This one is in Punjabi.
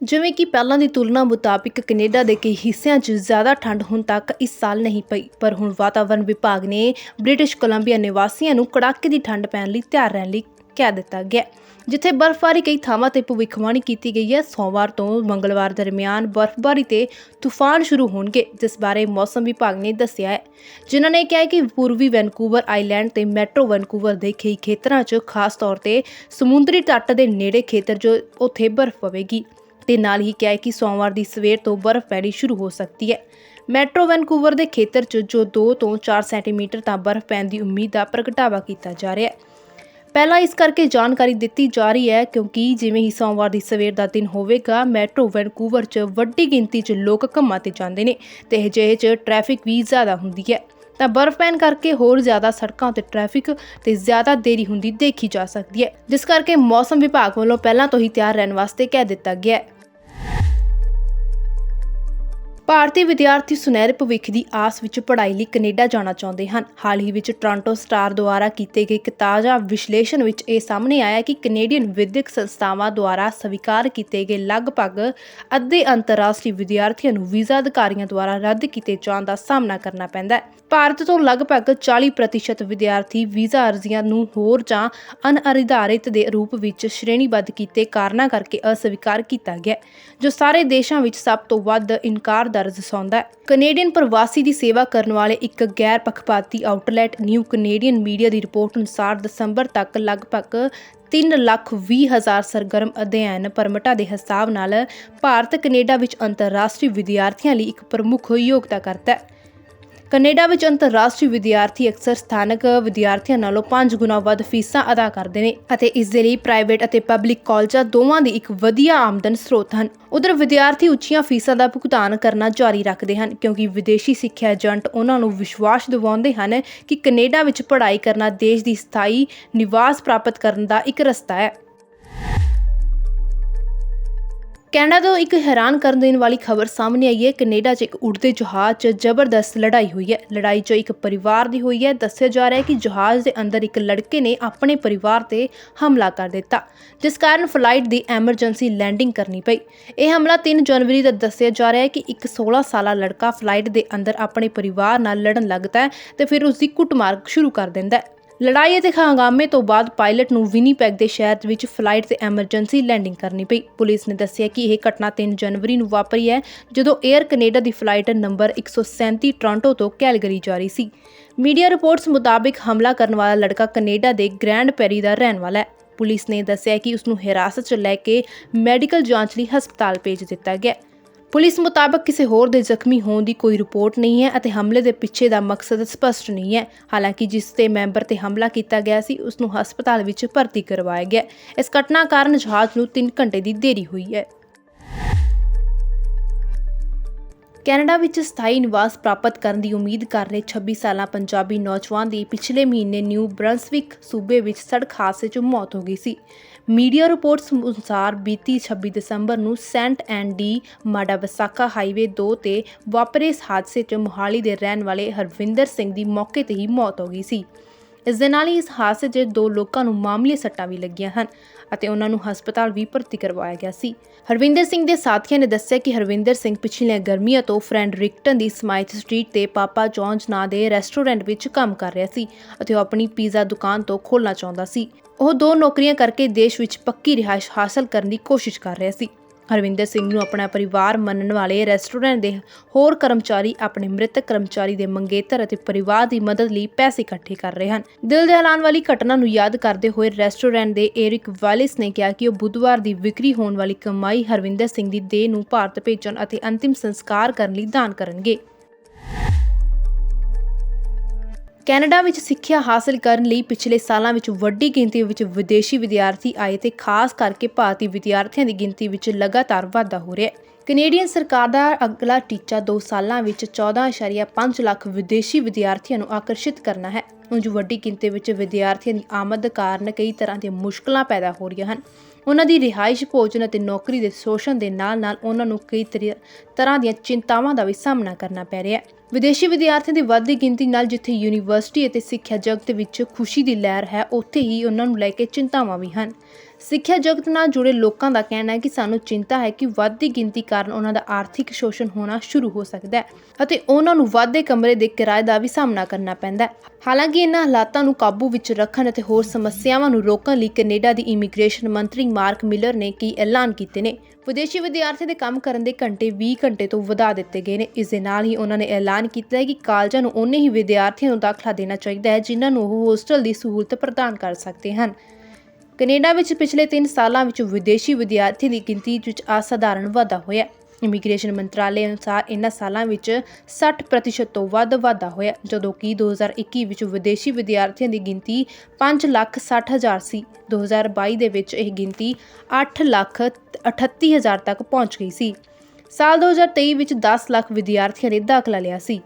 ਜਿਵੇਂ ਕਿ ਪਹਿਲਾਂ ਦੀ ਤੁਲਨਾ ਮੁਤਾਬਿਕ ਕੈਨੇਡਾ ਦੇ ਕਈ ਹਿੱਸਿਆਂ 'ਚ ਜ਼ਿਆਦਾ ਠੰਡ ਹੁਣ ਤੱਕ ਇਸ ਸਾਲ ਨਹੀਂ ਪਈ, ਪਰ ਹੁਣ ਵਾਤਾਵਰਣ ਵਿਭਾਗ ਨੇ ਬ੍ਰਿਟਿਸ਼ ਕੋਲੰਬੀਆ ਨਿਵਾਸੀਆਂ ਨੂੰ ਕੜਾਕੇ ਦੀ ਠੰਡ ਪੈਣ ਲਈ ਤਿਆਰ ਰਹਿਣ ਲਈ ਕਹਿ ਦਿੱਤਾ ਗਿਆ ਜਿੱਥੇ ਬਰਫ਼ਬਾਰੀ ਕਈ ਥਾਵਾਂ ਤੇ ਭਵਿੱਖਬਾਣੀ ਕੀਤੀ ਗਈ ਹੈ। ਸੋਮਵਾਰ ਤੋਂ ਮੰਗਲਵਾਰ ਦਰਮਿਆਨ ਬਰਫ਼ਬਾਰੀ ਤੇ ਤੂਫਾਨ ਸ਼ੁਰੂ ਹੋਣਗੇ, ਜਿਸ ਬਾਰੇ ਮੌਸਮ ਵਿਭਾਗ ਨੇ ਦੱਸਿਆ ਹੈ, ਜਿਨ੍ਹਾਂ ਨੇ ਕਿਹਾ ਕਿ ਪੂਰਬੀ ਵੈਨਕੂਵਰ ਆਈਲੈਂਡ ਤੇ ਮੈਟਰੋ ਵੈਨਕੂਵਰ ਦੇ ਕਈ ਖੇਤਰਾਂ 'ਚ ਖਾਸ ਤੌਰ ਤੇ ਸਮੁੰਦਰੀ ਤੱਟ ਦੇ ਨੇੜੇ ਖੇਤਰ 'ਚ ਉੱਥੇ ਬਰਫ਼ ਪਵੇਗੀ। ਤੇ ਨਾਲ ਹੀ ਕਿਹਾ ਹੈ ਕਿ ਸੋਮਵਾਰ ਦੀ ਸਵੇਰ ਤੋਂ ਬਰਫ਼ ਪੈਣੀ ਸ਼ੁਰੂ ਹੋ ਸਕਦੀ ਹੈ। ਮੈਟਰੋ ਵੈਨਕੂਵਰ ਦੇ ਖੇਤਰ 'ਚ ਜੋ 2 ਤੋਂ 4 ਸੈਂਟੀਮੀਟਰ ਤਾਂ ਬਰਫ਼ ਪੈਣ ਦੀ ਉਮੀਦ ਦਾ ਪ੍ਰਗਟਾਵਾ ਕੀਤਾ ਜਾ ਰਿਹਾ ਹੈ। ਪਹਿਲਾਂ ਇਸ ਕਰਕੇ ਜਾਣਕਾਰੀ ਦਿੱਤੀ ਜਾ ਰਹੀ ਹੈ ਕਿਉਂਕਿ ਜਿਵੇਂ ਹੀ ਸੋਮਵਾਰ ਦੀ ਸਵੇਰ ਦਾ ਦਿਨ ਹੋਵੇਗਾ, ਮੈਟਰੋ ਵੈਨਕੂਵਰ 'ਚ ਵੱਡੀ ਗਿਣਤੀ 'ਚ ਲੋਕ ਕੰਮਾਂ ਤੇ ਜਾਂਦੇ ਨੇ ਤੇ ਅਜਿਹੇ 'ਚ ਟ੍ਰੈਫਿਕ ਵੀ ਜ਼ਿਆਦਾ ਹੁੰਦੀ ਹੈ। ਤਾਂ ਬਰਫ਼ ਪੈਣ ਕਰਕੇ ਹੋਰ ਜ਼ਿਆਦਾ ਸੜਕਾਂ ਤੇ ਟ੍ਰੈਫਿਕ ਤੇ ਜ਼ਿਆਦਾ ਦੇਰੀ ਹੁੰਦੀ ਦੇਖੀ ਜਾ ਸਕਦੀ ਹੈ, ਜਿਸ ਕਰਕੇ ਮੌਸਮ ਵਿਭਾਗ ਵੱਲੋਂ ਪਹਿਲਾਂ ਤੋਂ ਹੀ ਤਿਆਰ ਰਹਿਣ ਵਾਸਤੇ ਕਹਿ ਦਿੱਤਾ ਗਿਆ ਹੈ। ਭਾਰਤੀ ਵਿਦਿਆਰਥੀ ਸੁਨਹਿਰੇ ਭਵਿੱਖ ਦੀ ਆਸ ਵਿੱਚ ਪੜ੍ਹਾਈ ਲਈ ਕੈਨੇਡਾ ਜਾਣਾ ਚਾਹੁੰਦੇ ਹਨ। ਹਾਲ ਹੀ ਵਿੱਚ ਟੋਰਾਂਟੋ ਸਟਾਰ ਦੁਆਰਾ ਕੀਤੇ ਗਏ ਇੱਕ ਤਾਜ਼ਾ ਵਿਸ਼ਲੇਸ਼ਣ ਵਿੱਚ ਇਹ ਸਾਹਮਣੇ ਆਇਆ ਕਿ ਕੈਨੇਡੀਅਨ ਵਿਦਿਅਕ ਸੰਸਥਾਵਾਂ ਦੁਆਰਾ ਸਵੀਕਾਰ ਕੀਤੇ ਗਏ ਲਗਭਗ ਅੱਧੇ ਅੰਤਰਰਾਸ਼ਟਰੀ ਵਿਦਿਆਰਥੀਆਂ ਨੂੰ ਵੀਜ਼ਾ ਅਧਿਕਾਰੀਆਂ ਦੁਆਰਾ ਰੱਦ ਕੀਤੇ ਜਾਣ ਦਾ ਸਾਹਮਣਾ ਕਰਨਾ ਪੈਂਦਾ ਹੈ। ਭਾਰਤ ਤੋਂ ਲਗਭਗ 40% ਵਿਦਿਆਰਥੀ ਵੀਜ਼ਾ ਅਰਜ਼ੀਆਂ ਨੂੰ ਹੋਰ ਜਾਂ ਅਨਅਧਿਕਾਰਿਤ ਦੇ ਰੂਪ ਵਿੱਚ ਸ਼੍ਰੇਣੀਬੱਧ ਕੀਤੇ ਕਾਰਨਾਂ ਕਰਕੇ ਅਸਵੀਕਾਰ ਕੀਤਾ ਗਿਆ ਜੋ ਸਾਰੇ ਦੇਸ਼ਾਂ ਵਿੱਚ ਸਭ ਤੋਂ ਵੱਧ ਇਨਕਾਰ ਦਰ ਦਰਸਾਉਂਦਾ ਹੈ। ਕੈਨੇਡੀਅਨ ਪ੍ਰਵਾਸੀ ਦੀ ਸੇਵਾ ਕਰਨ ਵਾਲੇ ਇੱਕ ਗੈਰ ਪੱਖਪਾਤੀ ਆਊਟਲੈਟ ਨਿਊ ਕੈਨੇਡੀਅਨ ਮੀਡੀਆ ਦੀ ਰਿਪੋਰਟ ਅਨੁਸਾਰ ਦਸੰਬਰ ਤੱਕ ਲਗਭਗ 3 ਲੱਖ 20 ਹਜ਼ਾਰ ਸਰਗਰਮ ਅਧਿਐਨ ਪਰਮਿਟਾਂ ਦੇ ਹਿਸਾਬ ਨਾਲ ਭਾਰਤ ਕੈਨੇਡਾ ਵਿੱਚ ਅੰਤਰਰਾਸ਼ਟਰੀ ਵਿਦਿਆਰਥੀਆਂ ਲਈ ਇੱਕ ਪ੍ਰਮੁੱਖ ਯੋਗਤਾ ਕਰਦਾ ਹੈ। ਕੈਨੇਡਾ ਵਿੱਚ ਅੰਤਰਰਾਸ਼ਟਰੀ ਵਿਦਿਆਰਥੀ ਅਕਸਰ ਸਥਾਨਕ ਵਿਦਿਆਰਥੀਆਂ ਨਾਲੋਂ 5 ਗੁਣਾ ਵੱਧ ਫੀਸਾਂ ਅਦਾ ਕਰਦੇ ਨੇ ਅਤੇ ਇਸ ਦੇ ਲਈ ਪ੍ਰਾਈਵੇਟ ਅਤੇ ਪਬਲਿਕ ਕਾਲਜਾਂ ਦੋਵਾਂ ਦੀ ਇੱਕ ਵਧੀਆ ਆਮਦਨ ਸਰੋਤ ਹਨ। ਉਧਰ ਵਿਦਿਆਰਥੀ ਉੱਚੀਆਂ ਫੀਸਾਂ ਦਾ ਭੁਗਤਾਨ ਕਰਨਾ ਜਾਰੀ ਰੱਖਦੇ ਹਨ, ਕਿਉਂਕਿ ਵਿਦੇਸ਼ੀ ਸਿੱਖਿਆ ਏਜੰਟ ਉਹਨਾਂ ਨੂੰ ਵਿਸ਼ਵਾਸ ਦਿਵਾਉਂਦੇ ਹਨ ਕਿ ਕੈਨੇਡਾ ਵਿੱਚ ਪੜ੍ਹਾਈ ਕਰਨਾ ਦੇਸ਼ ਦੀ ਸਥਾਈ ਨਿਵਾਸ ਪ੍ਰਾਪਤ ਕਰਨ ਦਾ ਇੱਕ ਰਸਤਾ ਹੈ। ਕੈਨੇਡਾ ਤੋਂ ਇੱਕ ਹੈਰਾਨ ਕਰਨ ਦੇਣ ਵਾਲੀ ਖਬਰ ਸਾਹਮਣੇ ਆਈ ਹੈ। ਕੈਨੇਡਾ 'ਚ ਇੱਕ ਉੜਦੇ ਜਹਾਜ਼ 'ਚ ਜ਼ਬਰਦਸਤ ਲੜਾਈ ਹੋਈ ਹੈ। ਲੜਾਈ 'ਚ ਇੱਕ ਪਰਿਵਾਰ ਦੀ ਹੋਈ ਹੈ। ਦੱਸਿਆ ਜਾ ਰਿਹਾ ਹੈ ਕਿ ਜਹਾਜ਼ ਦੇ ਅੰਦਰ ਇੱਕ ਲੜਕੇ ਨੇ ਆਪਣੇ ਪਰਿਵਾਰ ਤੇ ਹਮਲਾ ਕਰ ਦਿੱਤਾ, ਜਿਸ ਕਾਰਨ ਫਲਾਈਟ ਦੀ ਐਮਰਜੈਂਸੀ ਲੈਂਡਿੰਗ ਕਰਨੀ ਪਈ। ਇਹ ਹਮਲਾ 3 ਜਨਵਰੀ ਦਾ ਦੱਸਿਆ ਜਾ ਰਿਹਾ ਹੈ ਕਿ ਇੱਕ 16 ਸਾਲਾ ਲੜਕਾ ਫਲਾਈਟ ਦੇ ਅੰਦਰ ਆਪਣੇ ਪਰਿਵਾਰ ਨਾਲ ਲੜਨ ਲੱਗਦਾ ਹੈ ਤੇ ਫਿਰ ਉਸ ਦੀ ਕੁੱਟਮਾਰ ਸ਼ੁਰੂ ਕਰ ਦਿੰਦਾ ਹੈ। ਲੜਾਈ ਅਤੇ ਹੰਗਾਮੇ ਤੋਂ ਬਾਅਦ ਪਾਇਲਟ ਨੂੰ ਵਿਨੀਪੈਗ ਦੇ ਸ਼ਹਿਰ ਵਿੱਚ ਫਲਾਈਟ ਤੇ ਐਮਰਜੈਂਸੀ ਲੈਂਡਿੰਗ ਕਰਨੀ ਪਈ। ਪੁਲਿਸ ਨੇ ਦੱਸਿਆ ਕਿ ਇਹ ਘਟਨਾ 3 ਜਨਵਰੀ ਨੂੰ ਵਾਪਰੀ ਹੈ, ਜਦੋਂ 에ਅਰ ਕੈਨੇਡਾ ਦੀ ਫਲਾਈਟ ਨੰਬਰ 137 ਟੋਰਾਂਟੋ ਤੋਂ ਕੈਲਗਰੀ ਜਾ ਰਹੀ ਸੀ। ਮੀਡੀਆ ਰਿਪੋਰਟਸ ਮੁਤਾਬਿਕ ਹਮਲਾ ਕਰਨ ਵਾਲਾ ਲੜਕਾ ਕੈਨੇਡਾ ਦੇ ਗ੍ਰੈਂਡ ਪੈਰੀ ਦਾ ਰਹਿਣ ਵਾਲਾ ਹੈ। ਪੁਲਿਸ ਨੇ ਦੱਸਿਆ ਕਿ ਉਸ ਨੂੰ ਹਿਰਾਸਤ 'ਚ ਲੈ ਕੇ ਮੈਡੀਕਲ ਜਾਂਚ ਲਈ ਹਸਪਤਾਲ ਭੇਜ ਦਿੱਤਾ ਗਿਆ ਪੁਲਿਸ ਮੁਤਾਬਕ ਕਿਸੇ ਹੋਰ ਦੇ ਜ਼ਖਮੀ ਹੋਣ ਦੀ ਕੋਈ ਰਿਪੋਰਟ ਨਹੀਂ ਹੈ ਅਤੇ ਹਮਲੇ ਦੇ ਪਿੱਛੇ ਦਾ ਮਕਸਦ ਸਪਸ਼ਟ ਨਹੀਂ ਹੈ। ਹਾਲਾਂਕਿ ਜਿਸ ਤੇ ਮੈਂਬਰ ਤੇ ਹਮਲਾ ਕੀਤਾ ਗਿਆ ਸੀ, ਉਸ ਨੂੰ ਹਸਪਤਾਲ ਵਿੱਚ ਭਰਤੀ ਕਰਵਾਇਆ ਗਿਆ। ਇਸ ਘਟਨਾ ਕਾਰਨ ਜਹਾਜ਼ ਨੂੰ 3 ਘੰਟੇ ਦੀ ਦੇਰੀ ਹੋਈ ਹੈ। ਕੈਨੇਡਾ ਵਿੱਚ ਸਥਾਈ ਨਿਵਾਸ ਪ੍ਰਾਪਤ ਕਰਨ ਦੀ ਉਮੀਦ ਕਰ ਰਹੇ 26 ਸਾਲਾ ਪੰਜਾਬੀ ਨੌਜਵਾਨ ਦੀ ਪਿਛਲੇ ਮਹੀਨੇ ਨਿਊ ਬ੍ਰੰਸਵਿਕ ਸੂਬੇ ਵਿੱਚ ਸੜਕ ਹਾਦਸੇ 'ਚ ਮੌਤ ਹੋ ਗਈ ਸੀ। ਮੀਡੀਆ ਰਿਪੋਰਟਸ ਅਨੁਸਾਰ ਬੀਤੀ 26 ਦਸੰਬਰ ਨੂੰ ਸੈਂਟ ਐਂਡ ਡੀ ਮਾਡਾ ਵਿਸਾਖਾ ਹਾਈਵੇ 2 ਤੇ ਵਾਪਰੇ ਇਸ ਹਾਦਸੇ 'ਚ ਮੁਹਾਲੀ ਦੇ ਰਹਿਣ ਵਾਲੇ ਹਰਵਿੰਦਰ ਸਿੰਘ ਦੀ ਮੌਕੇ ਤੇ ਹੀ ਮੌਤ ਹੋ ਗਈ ਸੀ। ਇਸ ਦੇ ਨਾਲ ਹੀ ਇਸ ਹਾਦਸੇ 'ਚ ਦੋ ਲੋਕਾਂ ਨੂੰ ਮਾਮੂਲੀ ਸੱਟਾਂ ਵੀ ਲੱਗੀਆਂ ਹਨ। ਅਤੇ ਉਹਨਾਂ ਨੂੰ ਹਸਪਤਾਲ ਵੀ ਭਰਤੀ ਕਰਵਾਇਆ ਗਿਆ ਸੀ। ਹਰਵਿੰਦਰ ਸਿੰਘ ਦੇ ਸਾਥੀਆਂ ਨੇ ਦੱਸਿਆ ਕਿ ਹਰਵਿੰਦਰ ਸਿੰਘ ਪਿਛਲੀਆਂ ਗਰਮੀਆਂ ਤੋਂ ਫਰੈਂਡ ਰਿਕਟਨ ਦੀ ਸਮਾਈਥ ਸਟਰੀਟ ਤੇ ਪਾਪਾ ਜੌਨਸ ਨਾਂ ਦੇ ਰੈਸਟੋਰੈਂਟ ਵਿੱਚ ਕੰਮ ਕਰ ਰਿਹਾ ਸੀ ਅਤੇ ਉਹ ਆਪਣੀ ਪੀਜ਼ਾ ਦੁਕਾਨ ਤੋਂ ਖੋਲ੍ਹਣਾ ਚਾਹੁੰਦਾ ਸੀ। ਉਹ ਦੋ ਨੌਕਰੀਆਂ ਕਰਕੇ ਦੇਸ਼ ਵਿੱਚ ਪੱਕੀ ਰਿਹਾਇਸ਼ ਹਾਸਲ ਕਰਨ ਦੀ ਕੋਸ਼ਿਸ਼ ਕਰ ਰਿਹਾ ਸੀ। ਹਰਵਿੰਦਰ ਸਿੰਘ ਨੂੰ ਆਪਣਾ ਪਰਿਵਾਰ ਮੰਨਣ ਵਾਲੇ ਰੈਸਟੋਰੈਂਟ ਦੇ ਹੋਰ ਕਰਮਚਾਰੀ ਆਪਣੇ ਮ੍ਰਿਤਕ ਕਰਮਚਾਰੀ ਦੇ ਮੰਗੇਤਰ ਅਤੇ ਪਰਿਵਾਰ ਦੀ ਮਦਦ ਲਈ ਪੈਸੇ ਇਕੱਠੇ ਕਰ ਰਹੇ ਹਨ। ਦਿਲ ਦਹਿਲਾਨ ਵਾਲੀ ਘਟਨਾ ਨੂੰ ਯਾਦ ਕਰਦੇ ਹੋਏ ਰੈਸਟੋਰੈਂਟ ਦੇ ਏਰਿਕ ਵਾਲਿਸ ਨੇ ਕਿਹਾ ਕਿ ਉਹ ਬੁੱਧਵਾਰ ਦੀ ਵਿਕਰੀ ਹੋਣ ਵਾਲੀ ਕਮਾਈ ਹਰਵਿੰਦਰ ਸਿੰਘ ਦੀ ਦੇਹ ਨੂੰ ਭਾਰਤ ਭੇਜਣ ਅਤੇ ਅੰਤਿਮ ਸੰਸਕਾਰ ਕਰਨ ਲਈ ਦਾਨ ਕਰਨਗੇ। ਕੈਨੇਡਾ ਵਿੱਚ ਸਿੱਖਿਆ ਹਾਸਲ ਕਰਨ ਲਈ ਪਿਛਲੇ ਸਾਲਾਂ ਵਿੱਚ ਵੱਡੀ ਗਿਣਤੀ ਵਿੱਚ ਵਿਦੇਸ਼ੀ ਵਿਦਿਆਰਥੀ ਆਏ ਤੇ ਖਾਸ ਕਰਕੇ ਭਾਰਤੀ ਵਿਦਿਆਰਥੀਆਂ ਦੀ ਗਿਣਤੀ ਵਿੱਚ ਲਗਾਤਾਰ ਵਾਧਾ ਹੋ ਰਿਹਾ ਹੈ। ਕੈਨੇਡੀਅਨ ਸਰਕਾਰ ਦਾ ਅਗਲਾ ਟੀਚਾ 2 ਸਾਲਾਂ ਵਿੱਚ 14.5 ਲੱਖ ਵਿਦੇਸ਼ੀ ਵਿਦਿਆਰਥੀਆਂ ਨੂੰ ਆਕਰਸ਼ਿਤ ਕਰਨਾ ਹੈ। ਉਂਝ ਵੱਡੀ ਗਿਣਤੀ ਵਿੱਚ ਵਿਦਿਆਰਥੀਆਂ ਦੀ ਆਮਦ ਕਾਰਨ ਕਈ ਤਰ੍ਹਾਂ ਦੀਆਂ ਮੁਸ਼ਕਲਾਂ ਪੈਦਾ ਹੋ ਰਹੀਆਂ ਹਨ। ਉਹਨਾਂ ਦੀ ਰਿਹਾਇਸ਼ ਭੋਜਨ ਅਤੇ ਨੌਕਰੀ ਦੇ ਸ਼ੋਸ਼ਣ ਦੇ ਨਾਲ-ਨਾਲ ਉਹਨਾਂ ਨੂੰ ਕਈ ਤਰੀ- ਤਰ੍ਹਾਂ ਦੀਆਂ ਚਿੰਤਾਵਾਂ ਦਾ ਵੀ ਸਾਹਮਣਾ ਕਰਨਾ ਪੈ ਰਿਹਾ ਹੈ। ਵਿਦੇਸ਼ੀ ਵਿਦਿਆਰਥੀਆਂ ਦੀ ਵੱਧਦੀ ਗਿਣਤੀ ਨਾਲ ਜਿੱਥੇ ਯੂਨੀਵਰਸਿਟੀ ਅਤੇ ਸਿੱਖਿਆ ਜਗਤ ਵਿੱਚ ਖੁਸ਼ੀ ਦੀ ਲਹਿਰ ਹੈ, ਉੱਥੇ ਹੀ ਉਹਨਾਂ ਨੂੰ ਲੈ ਕੇ ਚਿੰਤਾਵਾਂ ਵੀ ਹਨ। ਸਿੱਖਿਆ ਜਗਤ ਨਾਲ ਜੁੜੇ ਲੋਕਾਂ ਦਾ ਕਹਿਣਾ ਹੈ ਕਿ ਸਾਨੂੰ ਚਿੰਤਾ ਹੈ ਕਿ ਵੱਧਦੀ ਗਿਣਤੀ ਕਾਰਨ ਉਹਨਾਂ ਦਾ ਆਰਥਿਕ ਸ਼ੋਸ਼ਣ ਹੋਣਾ ਸ਼ੁਰੂ ਹੋ ਸਕਦਾ ਹੈ ਅਤੇ ਉਹਨਾਂ ਨੂੰ ਵਾਧੇ ਕਮਰੇ ਦੇ ਕਿਰਾਏ ਦਾ ਵੀ ਸਾਹਮਣਾ ਕਰਨਾ ਪੈਂਦਾ ਹੈ। ਹਾਲਾਂਕਿ ਇਹਨਾਂ ਹਾਲਾਤਾਂ ਨੂੰ ਕਾਬੂ ਵਿੱਚ ਰੱਖਣ ਅਤੇ ਹੋਰ ਸਮੱਸਿਆਵਾਂ ਨੂੰ ਰੋਕਣ ਲਈ ਕੈਨੇਡਾ ਦੀ ਇਮੀਗ੍ਰੇਸ਼ਨ ਮੰਤਰੀ ਮਾਰਕ ਮਿਲਰ ਨੇ ਕਈ ਐਲਾਨ ਕੀਤੇ ਨੇ। ਵਿਦੇਸ਼ੀ ਵਿਦਿਆਰਥੀ ਦੇ ਕੰਮ ਕਰਨ ਦੇ ਘੰਟੇ 20 ਘੰਟੇ ਤੋਂ ਵਧਾ ਦਿੱਤੇ ਗਏ ਨੇ। ਇਸ ਦੇ ਨਾਲ ਹੀ ਉਹਨਾਂ ਨੇ ਐਲਾਨ ਕੀਤਾ ਹੈ ਕਿ ਕਾਲਜਾਂ ਨੂੰ ਉਨੇ ਹੀ ਵਿਦਿਆਰਥੀਆਂ ਨੂੰ ਦਾਖਲਾ ਦੇਣਾ ਚਾਹੀਦਾ ਹੈ, ਜਿਨ੍ਹਾਂ ਨੂੰ ਉਹ ਹੋਸਟਲ ਦੀ ਸਹੂਲਤ ਪ੍ਰਦਾਨ ਕਰ ਸਕਦੇ ਹਨ। ਕੈਨੇਡਾ ਵਿੱਚ ਪਿਛਲੇ 3 ਸਾਲਾਂ ਵਿੱਚ ਵਿਦੇਸ਼ੀ ਵਿਦਿਆਰਥੀ ਦੀ ਗਿਣਤੀ ਵਿੱਚ ਅਸਾਧਾਰਣ ਵਾਧਾ ਹੋਇਆ। ਇਮੀਗ੍ਰੇਸ਼ਨ ਮੰਤਰਾਲੇ ਅਨੁਸਾਰ ਇਹਨਾਂ ਸਾਲਾਂ ਵਿੱਚ 60% ਤੋਂ ਵੱਧ ਵਾਧਾ ਹੋਇਆ, ਜਦੋਂ ਕਿ 2021 ਵਿੱਚ ਵਿਦੇਸ਼ੀ ਵਿਦਿਆਰਥੀਆਂ ਦੀ ਗਿਣਤੀ 5 ਲੱਖ 60 ਹਜ਼ਾਰ ਸੀ। 2022 ਦੇ ਵਿੱਚ ਇਹ ਗਿਣਤੀ 8 ਲੱਖ 38 ਹਜ਼ਾਰ ਤੱਕ ਪਹੁੰਚ ਗਈ ਸੀ। ਸਾਲ 2023 ਵਿੱਚ 10 ਲੱਖ ਵਿਦਿਆਰਥੀਆਂ ਨੇ ਦਾਖਲਾ ਲਿਆ ਸੀ।